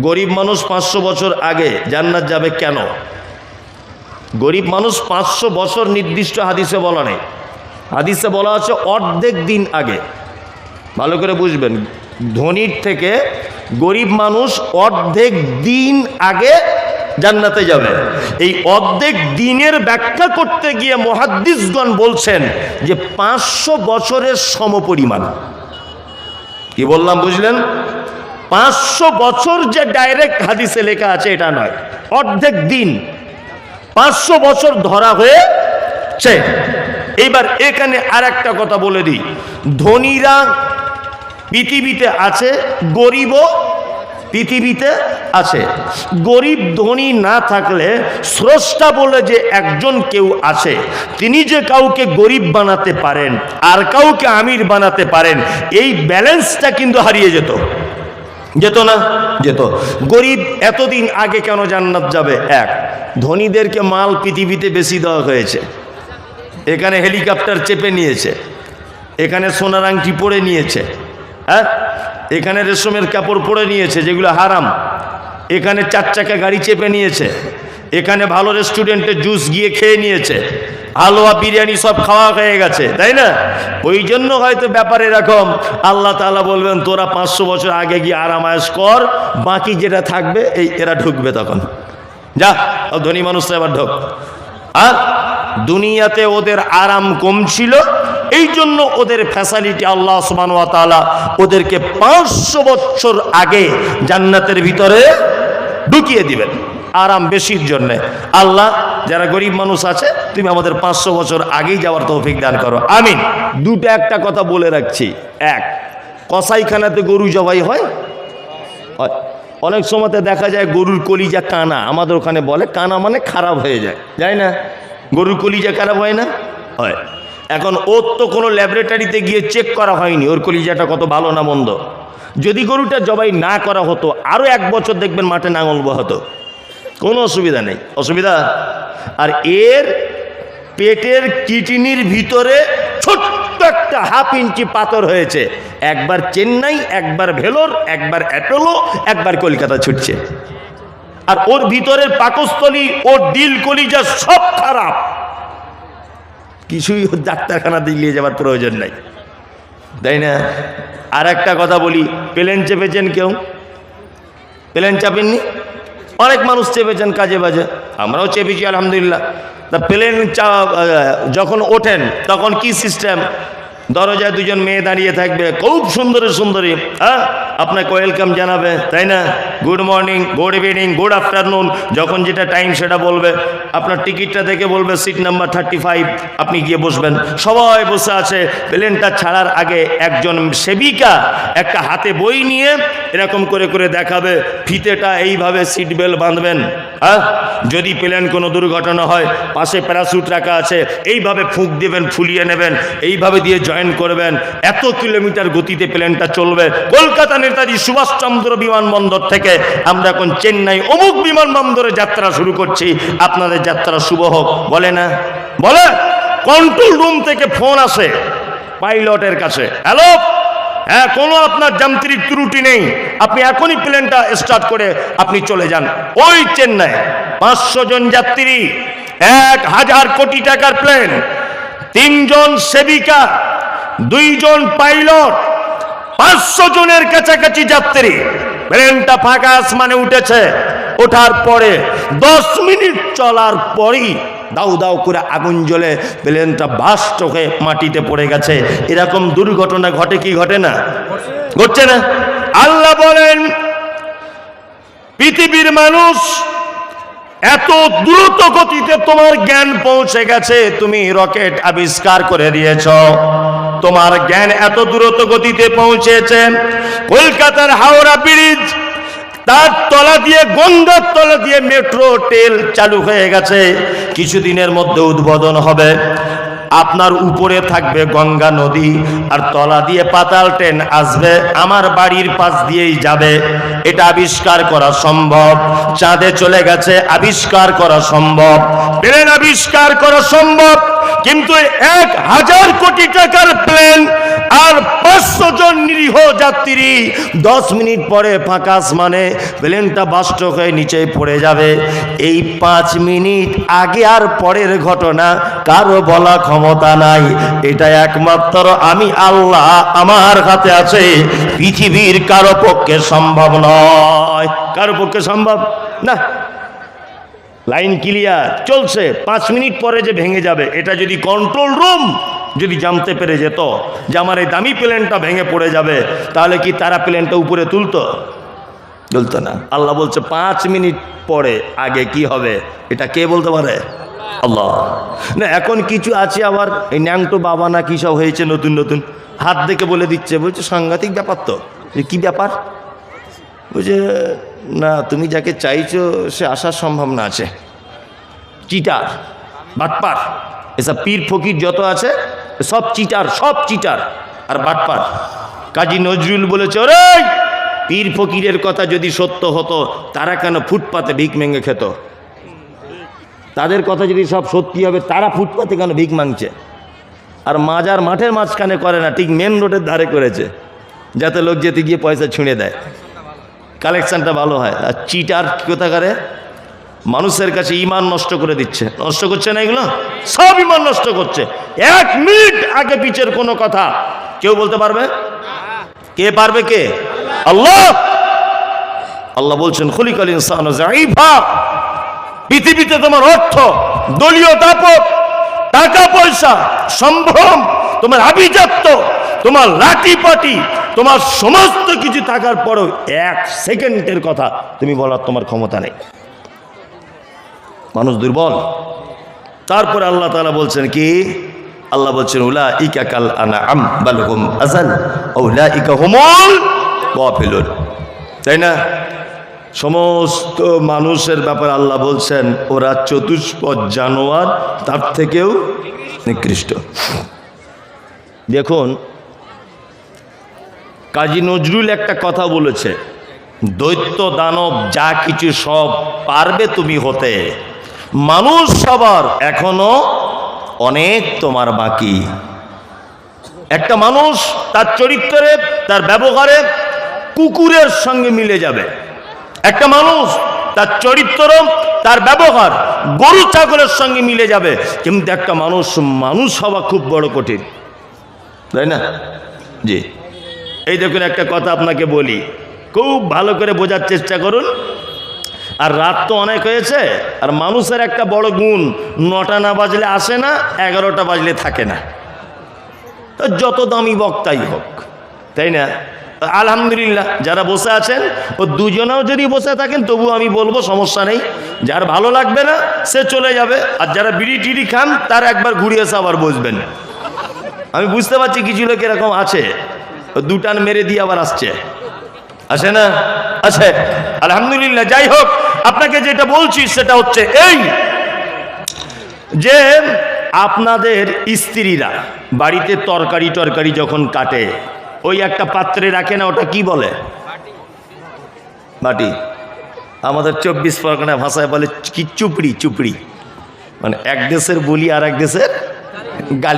গরিব মানুষ পাঁচশো বছর আগে জান্নাত যাবে কেন? গরিব মানুষ পাঁচশো বছর নির্দিষ্ট হাদিসে বলা নেই। হাদিসে বলা আছে অর্ধেক দিন আগে। ভালো করে বুঝবেন, ধনীর থেকে গরিব মানুষ অর্ধেক দিন আগে জান্নাতে যাবে। এই অর্ধেক দিনের ব্যাখ্যা করতে গিয়ে মহাদ্দিসগণ বলছেন যে পাঁচশো বছরের সমপরিমাণ। কি বললাম বুঝলেন? পাঁচশো বছর যে ডাইরেক্ট হাদিসে লেখা আছে, এটা নয়। অর্ধেক দিন। পাঁচশো বছর ধরা হয়েছে। এইবার এখানে আর একটা কথা বলে দিই। ধনীরা পৃথিবীতে আছে, গরিবও পৃথিবীতে আছে। গরিব ধনী না থাকলে স্রষ্টা বলে যে একজন কেউ আছে, তিনি যে কাউকে গরিব বানাতে পারেন আর কাউকে আমির বানাতে পারেন, এই ব্যালেন্সটা কিন্তু হারিয়ে যেত। যেত না? যেত। গরিব এতদিন আগে কেন জান্নাত যাবে? এক, ধনীদেরকে মাল পৃথিবীতে বেশি দেওয়া হয়েছে। এখানে হেলিকপ্টার চেপে নিয়েছে। এখানে সোনার আংটি পরে নিয়েছে। হ্যাঁ? এখানে রেশমের কাপড় পরে নিয়েছে, যেগুলো হারাম। এখানে চার চাকা গাড়ি চেপে নিয়েছে। এখানে ভালো রেস্টুরেন্টে জুস গিয়ে খেয়ে নিয়েছে। হালুয়া, বিরিয়ানি সব খাওয়া হয়ে গেছে, তাই না? ওই জন্য হয়তো ব্যাপার এরকম। আল্লাহ তালা বলবেন, তোরা পাঁচশো বছর আগে গিয়ে আরামায়াস কর, বাকি যেটা থাকবে, এই এরা ঢুকবে তখন। যা ধনী মানুষরা এবার ঢোক। আর দুনিয়াতে ওদের আরাম কম ছিল, এই জন্য ওদের ফ্যাসালিটি আল্লাহ সুবান তাআলা ওদেরকে পাঁচশো বছর আগে জান্নাতের ভিতরে ঢুকিয়ে দিবেন। আরাম বেশির জন্য। আল্লাহ, যারা গরিব মানুষ আছে, তুমি আমাদের পাঁচশো বছর আগেই যাওয়ার তৌফিক দান করো। আমিন। দুটো একটা কথা বলে রাখছি। এক, কসাইখানাতে গরু জবাই হয়। অনেক সময়তে দেখা যায় গরুর কলিজা কানা। আমাদের ওখানে বলে, কানা মানে খারাপ হয়ে যায়। যায় না? গরুর কলিজা খারাপ হয় না? হয়। এখন ওর তো কোনো ল্যাবরেটরিতে গিয়ে চেক করা হয়নি, ওর কলিজাটা কত ভালো না মন্দ। যদি গরুটা জবাই না করা হতো আরও এক বছর দেখবেন মাঠে নাঙল হতো। কোনো অসুবিধা নেই। অসুবিধা? আর এর পেটের কিডনির ভিতরে ছোট্ট একটা হাফ ইঞ্চি পাথর হয়েছে। একবার চেন্নাই, একবার ভেলোর, একবার অ্যাপোলো, একবার কলকাতা ছুটছে। আর ওর ভিতরের পাকস্থলী, ওর দিল কলিজা সব খারাপ। কিছুই ওর ডাক্তারখানা দিয়ে যাওয়ার প্রয়োজন নাই। তাই না? আর একটা কথা বলি, প্লেন চেপেছেন কেউ? প্লেন চাপেননি? অনেক মানুষ চেপেছেন, কাজে বাজে। আমরাও চেপেছি, আলহামদুলিল্লাহ। তা প্লেন চা যখন ওঠেন, তখন কি সিস্টেম দরজায় দুজন মেয়ে দাঁড়িয়ে থাকবে, খুব সুন্দরী সুন্দরী হ্যাঁ? আপনাকে ওয়েলকাম জানাবে, তাই না? Good morning good evening good afternoon যখন যেটা টাইম সেটা বলবে। আপনার টিকিটটা দেখে বলবে সিট নাম্বার থার্টি ফাইভ আপনি গিয়ে বসবেন। সবাই বসে আছে প্লেনটা ছাড়ার আগে একজন সেবিকা একটা হাতে বই নিয়ে এরকম করে করে দেখাবে, ফিতেটা এইভাবে সিট বেল্ট বাঁধবেন। হ্যাঁ? যদি প্লেন কোনো দুর্ঘটনা হয়, পাশে প্যারাসুট রাখা আছে, এইভাবে ফুঁক দেবেন, ফুলিয়ে নেবেন, এইভাবে দিয়ে জয়েন করবেন। এত কিলোমিটার গতিতে প্লেনটা চলবে। কলকাতা নেতাজি সুভাষচন্দ্র বিমানবন্দর থেকে আমরা এখন চেন্নাই অমুক বিমানবন্দরে যাত্রা শুরু করছি। আপনাদের যাত্রা শুভ হোক। বলে না? বলে? কন্ট্রোল রুম থেকে ফোন আসে পাইলটের কাছে। হ্যালো? হ্যাঁ কোনো আপনার যান্ত্রিক ত্রুটি নেই। আপনি এখনই প্লেনটা স্টার্ট করে আপনি চলে যান। ওই চেন্নাই, পাঁচশো জন যাত্রী, এক হাজার কোটি টাকার প্লেন, তিনজন সেবিকা, দুইজন পাইলট পাঁচশো জনের কাছাকাছি যাত্রী। প্লেনটা ফাঁকা আসমানে উঠেছে। ওঠার পরে দশ মিনিট চলার পরই দাউ দাউ করে আগুন জ্বলে প্লেনটা বাস্ট হয়ে মাটিতে পড়ে গেছে। এরকম দুর্ঘটনা ঘটে কি ঘটে না? ঘটছে না। আল্লাহ বলেন, পৃথিবীর মানুষ এত দ্রুত গতিতে তোমার জ্ঞান পৌঁছে গেছে, তুমি রকেট আবিষ্কার করে দিয়েছ। তোমার জ্ঞান এত দ্রুত গতিতে পৌঁছেছে। কলকাতার হাওড়া ব্রিজ, তার তলা দিয়ে গঙ্গার তলা দিয়ে মেট্রো, টেল চালু হয়ে গেছে। কিছুদিনের মধ্যে উদ্বোধন হবে। আপনার উপরে থাকবে গঙ্গা নদী, আর তলা দিয়ে পাতাল ট্রেন আসবে। আমার বাড়ির পাশ দিয়েই যাবে। এটা আবিষ্কার করা সম্ভব। চাঁদে চলে গেছে, আবিষ্কার করা সম্ভব। প্লেন আবিষ্কার করা সম্ভব। কিন্তু এক হাজার কোটি টাকার প্লেন আর পাঁচশো জন নিরীহ যাত্রী দশ মিনিট পরে ফাঁকা আসমানে প্লেনটা বাষ্ট হয়ে নিচে পড়ে যাবে। এই পাঁচ মিনিট আগে আর পরের ঘটনা কারও বলা ক্ষমতা নাই। এটা একমাত্র আমি, আল্লাহ, আমার হাতে আছে। পৃথিবীর কারও পক্ষে সম্ভব নয়। কারও পক্ষে সম্ভব? না। Line clear. চলছে। পাঁচ মিনিট পরে যে ভেঙে যাবে। এটা যদি কন্ট্রোল রুম যদি জানতে পেরে যেত যে আমার এই দামি প্লেনটা ভেঙে পড়ে যাবে, তাহলে কি তারা প্লেনটা উপরে তুলতো? তুলতো না। আল্লাহ বলছে, পাঁচ মিনিট পরে আগে কি হবে? এটা কে বলতে পারে? আল্লাহ। না, এখন কিছু আছে আবার। এই ন্যাংটো বাবা না কী সব হয়েছে নতুন নতুন? হাত দেখে বলে দিচ্ছে। বলছে, সাংঘাতিক ব্যাপার তো। কি ব্যাপার? বলছে না, তুমি যাকে চাইছো, সে আসার সম্ভাবনা আছে। চিটার, বাটপার। এসব পীর ফকির যত আছে, সব চিটার সব চিটার। আর বাটপার, কাজী নজরুল বলেছে, ওরে পীর ফকিরের কথা যদি সত্য হতো, তারা কেন ফুটপাতে ভিক মেঙ্গে খেত? তাদের কথা যদি সব সত্যি হবে, তারা ফুটপাতে কেন ভিক মাংছে? আর মাজার মাঠের মাঝখানে করে না, ঠিক মেন রোডের ধারে করেছে, যাতে লোক যেতে গিয়ে পয়সা ছুঁড়ে দেয়। কালেকশনটা ভালো হয়। আর চিটার কোথাকারে? মানুষের কাছে ইমান নষ্ট করে দিচ্ছে। নষ্ট করছে না এগুলো? সব ইমান নষ্ট করছে। এক মিনিট আগে পিছের কোনো কথা কেউ বলতে পারবে? কে পারবে কে? আল্লাহ! আল্লাহ বলছেন, খলিকাল ইনসান পৃথিবীতে তোমার অর্থ, দলীয় দাপট, টাকা পয়সা, সম্ভ্রম, তোমার আভিজাত্য, তোমার লাঠি পাটি তোমার সমস্ত কিছু থাকার পরেও এক সেকেন্ডের কথা তুমি বলার তোমার ক্ষমতা নেই। মানুষ দুর্বল। তারপরে আল্লাহ তালা বলছেন কি? আল্লাহ বলছেন উলা ইকা কাল আনা আম বালহুম আজাল উলা ইকা হুমুল গাফিলুন। তাই না? সমস্ত মানুষের ব্যাপারে আল্লাহ বলছেন, ওরা চতুষ্পদ জানোয়ার, তার থেকেও নিকৃষ্ট। দেখুন কাজী নজরুল একটা কথা বলেছে, দৈত্য দানব যা কিছু সব পারবে তুমি হতে। মানুষ সবার এখনও অনেক তোমার বাকি। একটা মানুষ তার চরিত্রে, তার ব্যবহারে কুকুরের সঙ্গে মিলে যাবে। একটা মানুষ তার চরিত্র, তার ব্যবহার গরু ছাগলের সঙ্গে মিলে যাবে। কিন্তু একটা মানুষ মানুষ হওয়া খুব বড় কঠিন। তাই না? জি। এই দেখুন একটা কথা আপনাকে বলি। খুব ভালো করে বোঝার চেষ্টা করুন। আর রাত তো অনেক হয়েছে, আর মানুষের একটা বড় গুণ, নটা না বাজলে আসে না, এগারোটা বাজলে থাকে না। যত দামি বক্তাই হোক, তাই না? আলহামদুলিল্লাহ, যারা বসে আছেন, ও দুজনেও যদি বসে থাকেন তবু আমি বলব সমস্যা নেই। যার ভালো লাগবে না, সে চলে যাবে। আর যারা বিড়ি টিড়ি খান, তার একবার ঘুরিয়ে এসে আবার বসবেন। আমি বুঝতে পারছি কিছু লোক এরকম আছে। দুটান মেরে দিয়ে আবার আসছে। আসে না? আছে আলহামদুলিল্লাহ, যাই হোক, আপনাকে যেটা বলছি সেটা হচ্ছে এই যে আপনাদের স্ত্রীরা বাড়িতে তরকারি টরকারি যখন কাটে, ওই একটা পাত্রে রাখে না, ওটা কি বলে? বাটি আমাদের চব্বিশ পরগনা ভাষায় বলে কি চুপড়ি চুপড়ি। মানে এক দেশের বলি আর এক দেশের গালি।